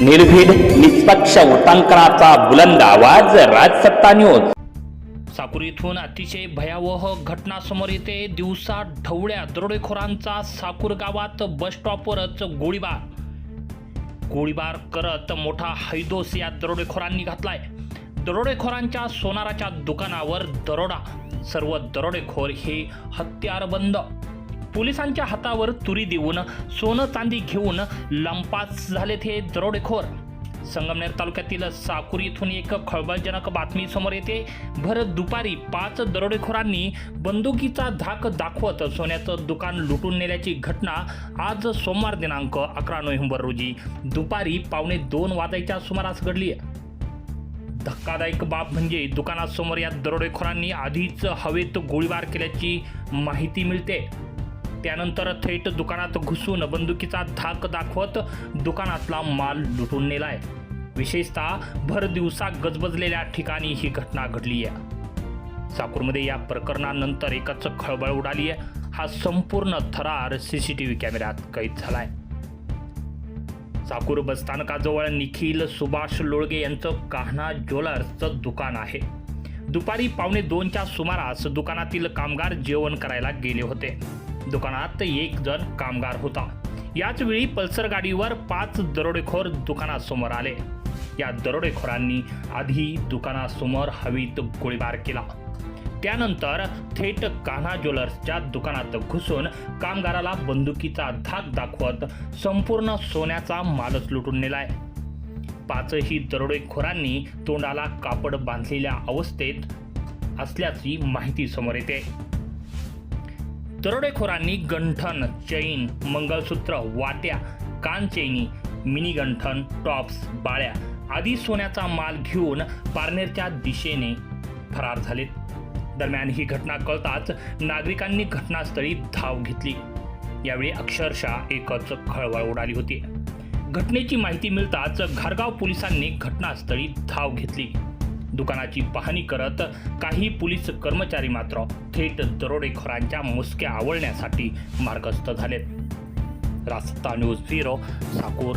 निर्भीड निष्पक्ष उटांकनाचा बुलंद आवाज राजसत्ता न्यूज साकुर इथून अतिशय भयावह घटना समोर येते. दिवसा ढवळ्या दरोडेखोरांचा साकूर गावात बस स्टॉपवरच गोळीबार. गोळीबार करत मोठा हैदोस या दरोडेखोरांनी घातलाय. दरोडेखोरांच्या सोनाराच्या दुकानावर दरोडा. सर्व दरोडेखोर हे हत्यारबंद. पोलिसांच्या हातावर तुरी देऊन सोनं चांदी घेऊन लंपास झालेत हे दरोडेखोर. संगमनेर तालुक्यातील साकुरी इथून एक खळबळजनक बातमी समोर येते. भर दुपारी पाच दरोडेखोरांनी बंदुकीचा धाक दाखवत सोन्याचं दुकान लुटून नेल्याची घटना आज सोमवार दिनांक अकरा नोव्हेंबर रोजी. दुपारी पावणे दोन वाजायच्या सुमारास घडली. आहे धक्कादायक बाब म्हणजे दुकानासमोर या दरोडेखोरांनी आधीच हवेत गोळीबार केल्याची माहिती मिळते. त्यानंतर थेट दुकानात घुसून बंदुकीचा धाक दाखवत दुकानातला माल लुटून नेलाय. विशेषतः भर दिवसा गजबजलेल्या ठिकाणी ही घटना घडली आहे. साकूरमध्ये या प्रकरणानंतर एकच खळबळ उडाली आहे. हा संपूर्ण थरार सी सी टी व्ही कॅमेऱ्यात कैद झालाय. साकूर बसस्थानकाजवळ निखिल सुभाष लोळगे यांचं कान्हा ज्वेलर्सचं दुकान आहे. दुपारी पावणे दोनच्या सुमारास दुकानातील कामगार जेवण करायला गेले होते. दुकानात एक जण कामगार होता. याच वेळी पल्सर गाडीवर पाच दरोडेखोर दुकानासमोर आले. या दरोडेखोरांनी आधी दुकानासमोर हवीत गोळीबार केला. त्यानंतर थेट कान्हा ज्वेलर्सच्या दुकानात घुसून कामगाराला बंदुकीचा धाक दाखवत संपूर्ण सोन्याचा मालच लुटून नेलाय. पाचही दरोडेखोरांनी तोंडाला कापड बांधलेल्या अवस्थेत असल्याची माहिती समोर येते. दरोडेखोरांनी गंठन चैन मंगळसूत्र वाट्या कानचैनी मिनी गंठन टॉप्स बाळ्या आदी सोन्याचा माल घेऊन पारनेरच्या दिशेने फरार झालेत. दरम्यान ही घटना कळताच नागरिकांनी घटनास्थळी धाव घेतली. यावेळी अक्षरशः एकच खळबळ उडाली होती. घटनेची माहिती मिळताच घारगाव पोलिसांनी घटनास्थळी धाव घेतली. दुकानाची पाहणी करत काही पोलीस कर्मचारी मात्र थेट दरोडेखोरांच्या मुसक्या आवळण्यासाठी मार्गस्थ झालेत. रास्ता न्यूज ब्युरो साकूर.